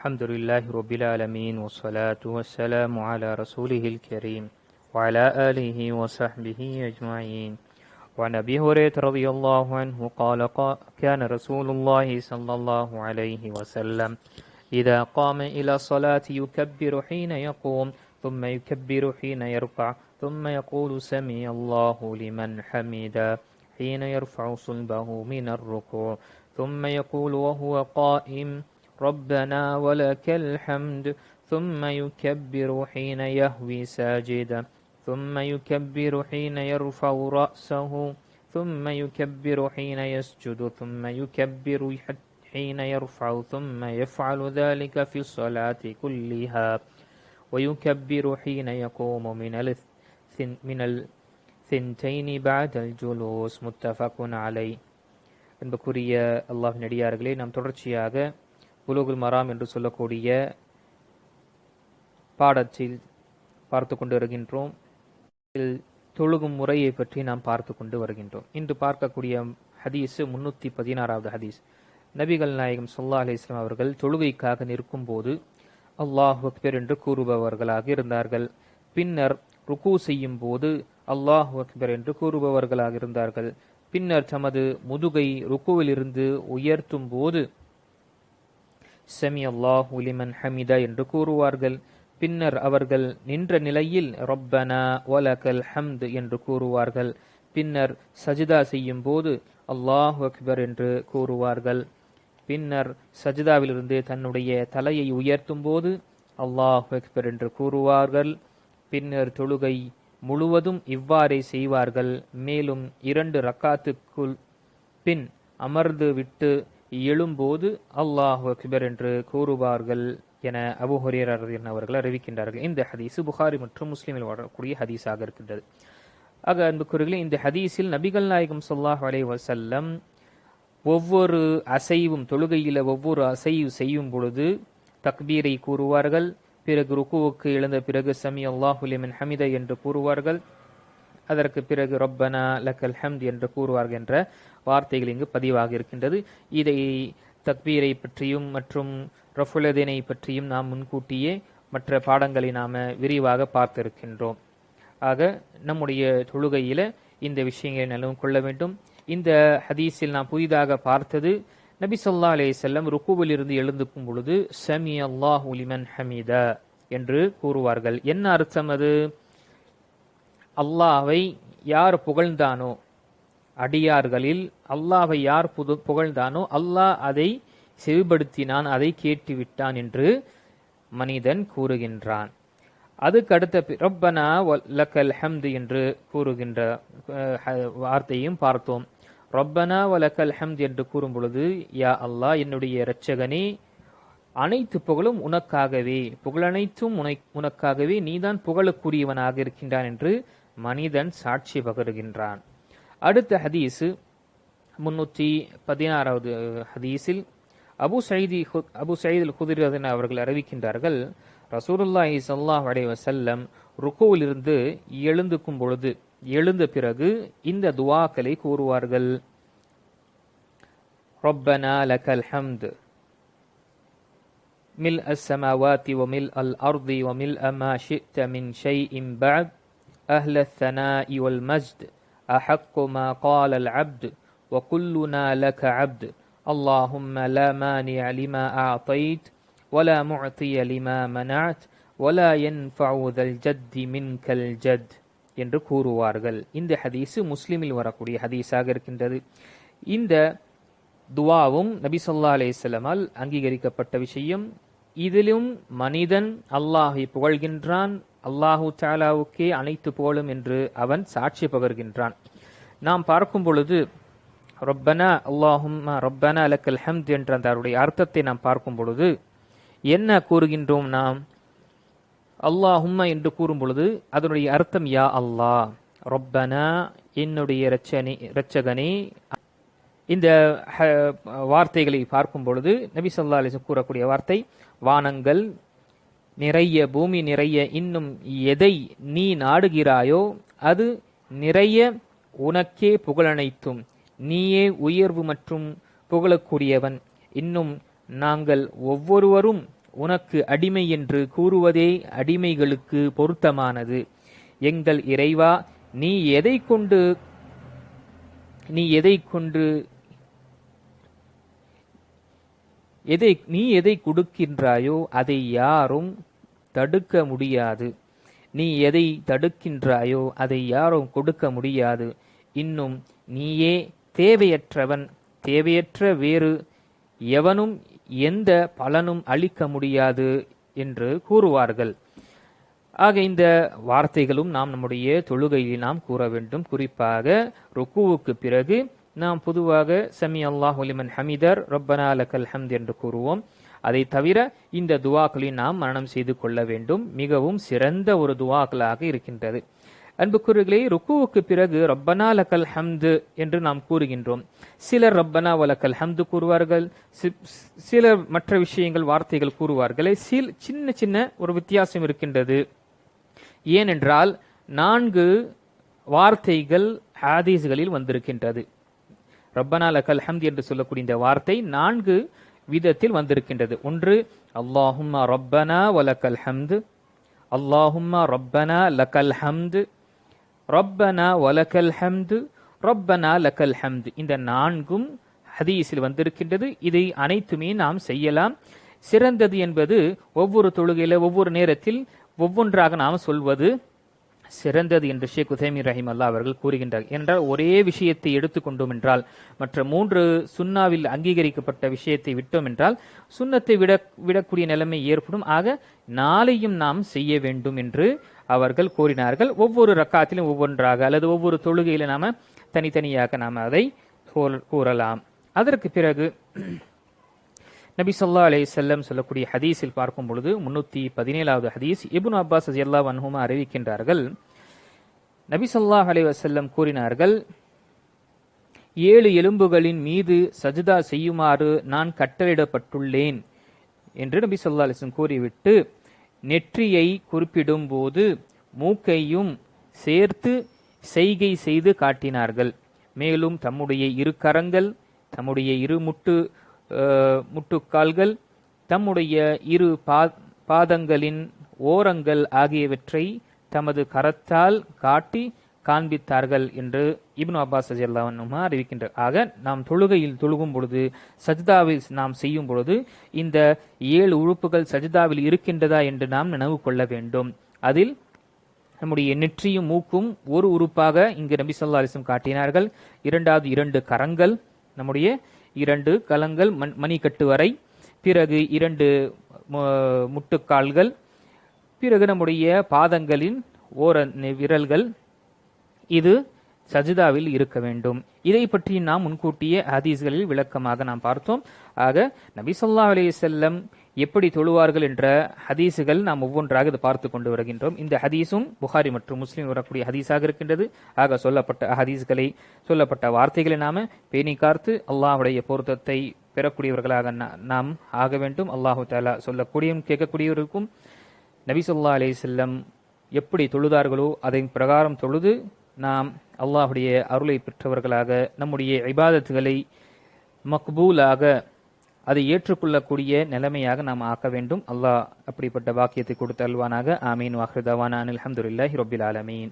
الحمد لله رب العالمين والصلاة والسلام على رسوله الكريم وعلى آله وصحبه أجمعين. وعن أبي هريرة رضي الله عنه قال قا- كان رسول الله صلى الله عليه وسلم إذا قام إلى الصلاة يكبر حين يقوم ثم يكبر حين يرفع ثم يقول سمي الله لمن حمدا حين يرفع صلبه من الركوع ثم يقول وهو قائم ربنا ولك الحمد ثم يكبر حين يهوي ساجدا ثم يكبر حين يرفع رأسه ثم يكبر حين يسجد ثم يكبر حين يرفع ثم يفعل ذلك في الصلاة كلها ويكبر حين يقوم من الثن من الثنتين بعد الجلوس متفق عليه அன்புக்குரிய அல்லாஹின் அடியார்களே நாம் தொடர்ச்சியாக புலோகுல் மராம் என்று சொல்லக்கூடிய பாடத்தில் பார்த்து கொண்டு வருகின்றோம். இதில் தொழுகும் முறையை பற்றி நாம் பார்த்து கொண்டு வருகின்றோம். இன்று பார்க்கக்கூடிய ஹதீஸ் முன்னூத்தி பதினாறாவது ஹதீஸ். நபிகள் நாயகம் சொல்லா அலி இஸ்லாம் அவர்கள் தொழுகைக்காக நிற்கும் போது அல்லாஹ் அக்பர் என்று கூறுபவர்களாக இருந்தார்கள். பின்னர் ருக்கு செய்யும் போது அல்லாஹ் அக்பர் என்று கூறுபவர்களாக இருந்தார்கள். பின்னர் தமது முதுகை ருக்குவிலிருந்து உயர்த்தும் போது செமி அல்லாஹ் உலிமன் ஹமிதா என்று கூறுவார்கள். பின்னர் அவர்கள் நின்ற நிலையில் ரொப்பனா ஒலகல் ஹம்த் என்று கூறுவார்கள். பின்னர் சஜிதா செய்யும் போது அல்லாஹ் அக்பர் என்று கூறுவார்கள். பின்னர் சஜிதாவிலிருந்து தன்னுடைய தலையை உயர்த்தும் போது அல்லாஹ் அக்பர் என்று கூறுவார்கள். பின்னர் தொழுகை முழுவதும் இவ்வாறே செய்வார்கள். மேலும் இரண்டு ரக்காத்துக்குள் பின் அமர்ந்து விட்டு எழும்போது அல்லாஹ் அக்பர் என்று கூறுவார்கள் என அபு ஹுரேரர் அவர்கள் அறிவிக்கின்றார்கள். இந்த ஹதீஸ் புகாரி மற்றும் முஸ்லீமில் வரக்கூடிய ஹதீஸாக இருக்கின்றது. ஆக அன்புக்குறிகளே இந்த ஹதீஸில் நபிகள் நாயகம் சொல்லாஹ் அலை வசல்லம் ஒவ்வொரு அசைவும் தொழுகையில் ஒவ்வொரு அசைவு செய்யும் பொழுது தக்பீரை கூறுவார்கள். பிறகு ருக்குவுக்கு எழுந்த பிறகு சமி அல்லாஹுலிமின் ஹமித என்று கூறுவார்கள். அதற்கு பிறகு ரொப்பனா லக்கல் ஹம்த் என்று கூறுவார்கள் என்ற வார்த்தைகள் இங்கு பதிவாக இருக்கின்றது. இதை தக்பீரை பற்றியும் மற்றும் ரஃபுலதீனை பற்றியும் நாம் முன்கூட்டியே மற்ற பாடங்களை நாம் விரிவாக பார்த்திருக்கின்றோம். ஆக நம்முடைய தொழுகையில் இந்த விஷயங்களை நிலவும் கொள்ள வேண்டும். இந்த ஹதீஸில் நாம் புதிதாக பார்த்தது நபி சொல்லா அலே செல்லம் ருக்குவில் இருந்து எழுந்துக்கும் பொழுது சமி அல்லாஹ் உலிமன் ஹமீதா என்று கூறுவார்கள். என்ன அர்த்தம் அது? அல்லாவை யார் புகழ்ந்தானோ? அடியார்களில் அல்லாவை யார் புது புகழ்ந்தானோ? அல்லாஹ் அதை செவிப்படுத்தினான் அதை கேட்டுவிட்டான் என்று மனிதன் கூறுகின்றான். அதுக்கு அடுத்த ரப்பனா லக்கல் ஹம்து என்று கூறுகின்ற வார்த்தையும் பார்த்தோம். ரப்பனா வலக்கல் ஹம்த் என்று கூறும் பொழுது யா அல்லாஹ் என்னுடைய இரட்சகனே அனைத்து புகழும் உனக்காகவே புகழனைத்தும் உனை உனக்காகவே நீதான் புகழுக்குரியவனாக இருக்கின்றான் என்று மனிதன் சாட்சி பகருகின்றான் அடுத்த ஹதீஸு முன்னூற்றி பதினாறாவது ஹதீஸில் அபு சயீதி அபு சயீத் குதிரதன் அவர்கள் அறிவிக்கின்றார்கள் ரசூலுல்லாஹி சல்லாஹ் அலை வசல்லம் ருக்குவிலிருந்து எழுந்துக்கும் பொழுது எழுந்த பிறகு இந்த துவாக்களை கூறுவார்கள் ربنا لك الحمد ملء السماوات وملء الأرض وملء ما شئت من شيء بعد أهل الثناء والمجد أحق ما قال العبد وكلنا لك عبد اللهم لا مانع لما أعطيت ولا معطي لما منعت ولا ينفع ذا الجد منك الجد என்று கூறுவார்கள் இந்த ஹதீஸு முஸ்லிமில் வரக்கூடிய ஹதீஸாக இருக்கின்றது இந்த துவாவும் நபி சொல்லா அலிஸ்லமால் அங்கீகரிக்கப்பட்ட விஷயம் இதிலும் மனிதன் அல்லாஹை புகழ்கின்றான் அல்லாஹு தாலாவுக்கே அனைத்து புகழும் என்று அவன் சாட்சி பகர்கின்றான். நாம் பார்க்கும் பொழுது ரொப்பனா அல்லாஹும் ரொப்பனா அலக்கல் ஹம்த் என்ற அந்த அவருடைய அர்த்தத்தை நாம் பார்க்கும் பொழுது என்ன கூறுகின்றோம் நாம்? அல்லாஹும்மா என்று கூறும் பொழுது அதனுடைய அர்த்தம் யா அல்லாஹ் ரொப்பனா என்னுடைய ரச்சனி இரட்சகனே இந்த வார்த்தைகளை பார்க்கும் பொழுது நபி சொல்லா அலிசம் கூறக்கூடிய வார்த்தை வானங்கள் நிறைய பூமி நிறைய இன்னும் எதை நீ நாடுகிறாயோ அது நிறைய உனக்கே புகழனைத்தும். நீயே உயர்வு மற்றும் புகழக்கூடியவன். இன்னும் நாங்கள் ஒவ்வொருவரும் உனக்கு அடிமை என்று கூறுவதே அடிமைகளுக்கு பொருத்தமானது. எங்கள் இறைவா நீ எதை கொண்டு நீ எதை கொண்டு எதை நீ எதை கொடுக்கின்றாயோ அதை யாரும் தடுக்க முடியாது. நீ எதை தடுக்கின்றாயோ அதை யாரும் கொடுக்க முடியாது. இன்னும் நீயே தேவையற்றவன். தேவையற்ற வேறு எவனும் எந்த பலனும் அளிக்க முடியாது என்று கூறுவார்கள். ஆக இந்த வார்த்தைகளும் நாம் நம்முடைய தொழுகையில் நாம் கூற வேண்டும். குறிப்பாக ருக்குவுக்கு பிறகு நாம் பொதுவாக சமி அல்லாஹ் லிமன் ஹமிதர் ரப்பனா லக்கல் ஹம்த் என்று கூறுவோம். அதை தவிர இந்த துவாக்களை நாம் மரணம் செய்து கொள்ள வேண்டும். மிகவும் சிறந்த ஒரு துவாக்களாக இருக்கின்றது. அன்புக்குறிகளே ருக்குவுக்கு பிறகு ரப்பனா லக்கல் ஹம்து என்று நாம் கூறுகின்றோம். சிலர் ரப்பனா வலக்கல் ஹம்து கூறுவார்கள். சிலர் மற்ற விஷயங்கள் வார்த்தைகள் கூறுவார்களே. சில் சின்ன சின்ன ஒரு வித்தியாசம் இருக்கின்றது. ஏனென்றால் நான்கு வார்த்தைகள் ஹாதீஸ்களில் வந்திருக்கின்றது. ரப்பனா லக்கல் ஹம்து என்று சொல்லக்கூடிய இந்த வார்த்தை நான்கு விதத்தில் வந்திருக்கின்றது. ஒன்று அல்லாஹும்மா ரப்பனா வலக்கல் ஹம்து. அல்லாஹும்மா ரப்பனா லக்கல் ஹம்து. ரப்பனா வலக்கல் ஹம்து. ரப்பனா லக்கல் ஹம்து. இந்த நான்கும் ஹதீஸில் வந்திருக்கின்றது. இதை அனைத்துமே நாம் செய்யலாம். சிறந்தது என்பது ஒவ்வொரு தொழுகையில ஒவ்வொரு நேரத்தில் ஒவ்வொன்றாக நாம் சொல்வது. சிறந்தது என்று ஷேக் உசைமி ரஹிம் அல்லா அவர்கள் கூறுகின்றார். என்றால் ஒரே விஷயத்தை எடுத்துக்கொண்டோம் என்றால் மற்ற மூன்று சுன்னாவில் அங்கீகரிக்கப்பட்ட விஷயத்தை விட்டோம் என்றால் சுண்ணத்தை விட விடக்கூடிய நிலைமை ஏற்படும். ஆக நாளையும் நாம் செய்ய வேண்டும் என்று அவர்கள் கூறினார்கள் ஒவ்வொரு ரக்காத்திலும் ஒவ்வொன்றாக அல்லது ஒவ்வொரு தொழுகையில நாம தனித்தனியாக நாம் அதை கூறலாம். அதற்கு பிறகு நபி சொல்லா அலி செல்லம் சொல்லக்கூடிய ஹதீஸில் பார்க்கும் பொழுது முன்னூத்தி பதினேழாவது ஹதீஸ் இபுன் அப்பாஸ் அஜியல்லா வன்ஹுமா அறிவிக்கின்றார்கள். நபி சொல்லாஹ் அலி வசல்லம் கூறினார்கள் ஏழு எலும்புகளின் மீது சஜிதா செய்யுமாறு நான் கட்டளிடப்பட்டுள்ளேன் என்று நபி சொல்லா அலிஸ்லம் கூறிவிட்டு நெற்றியை குறிப்பிடும் போது மூக்கையும் சேர்த்து செய்கை செய்து காட்டினார்கள். மேலும் தம்முடைய இரு கரங்கள் தம்முடைய இரு முட்டு முட்டுக்கால்கள் தம்முடைய இரு பாதங்களின் ஓரங்கள் ஆகியவற்றை தமது கரத்தால் காட்டி காண்பித்தார்கள் என்று இப்னு அப்பாஸ் அஜல்லாவனுமா அறிவிக்கின்றார் ஆக நாம் தொழுகையில் தொழுகும் பொழுது சஜிதாவில் நாம் செய்யும் பொழுது இந்த ஏழு உறுப்புகள் சஜிதாவில் இருக்கின்றதா என்று நாம் நினைவு கொள்ள வேண்டும். அதில் நம்முடைய நெற்றியும் மூக்கும் ஒரு உறுப்பாக இங்கு நபி சொல்லா அலிசம் காட்டினார்கள். இரண்டாவது இரண்டு கரங்கள் நம்முடைய இரண்டு கலங்கள் மண் மணிக்கட்டு வரை. பிறகு இரண்டு முட்டுக்கால்கள். பிறகு நம்முடைய பாதங்களின் ஓர விரல்கள். இது சஜிதாவில் இருக்க வேண்டும். இதை பற்றி நாம் முன்கூட்டிய ஹதீஸ்களில் விளக்கமாக நாம் பார்த்தோம். ஆக நபி சொல்லா அலி செல்லம் எப்படி தொழுவார்கள் என்ற ஹதீஸுகள் நாம் ஒவ்வொன்றாக இது பார்த்து கொண்டு வருகின்றோம். இந்த ஹதீஸும் புகாரி மற்றும் முஸ்லீம் வரக்கூடிய ஹதீஸாக இருக்கின்றது. ஆக சொல்லப்பட்ட ஹதீஸ்களை சொல்லப்பட்ட வார்த்தைகளை நாம் பேணி காத்து அல்லாஹுடைய பொருத்தத்தை பெறக்கூடியவர்களாக நாம் ஆக வேண்டும். அல்லாஹு தாலா சொல்லக்கூடியும் கேட்கக்கூடியவருக்கும் நபிசுல்லா அலி செல்லம் எப்படி தொழுதார்களோ அதன் பிரகாரம் தொழுது நாம் அல்லாஹுடைய அருளை பெற்றவர்களாக நம்முடைய இபாதத்துகளை மக்பூலாக அதை ஏற்றுக்கொள்ளக்கூடிய நிலைமையாக நாம் ஆக்க வேண்டும். அல்லாஹ் அப்படிப்பட்ட வாக்கியத்தை கொடுத்து அல்வானாக. ஆமீன். வாஹ்ரிதாவான அனில் அஹமதுல்லாஹி ரொபில் ஆலமீன்.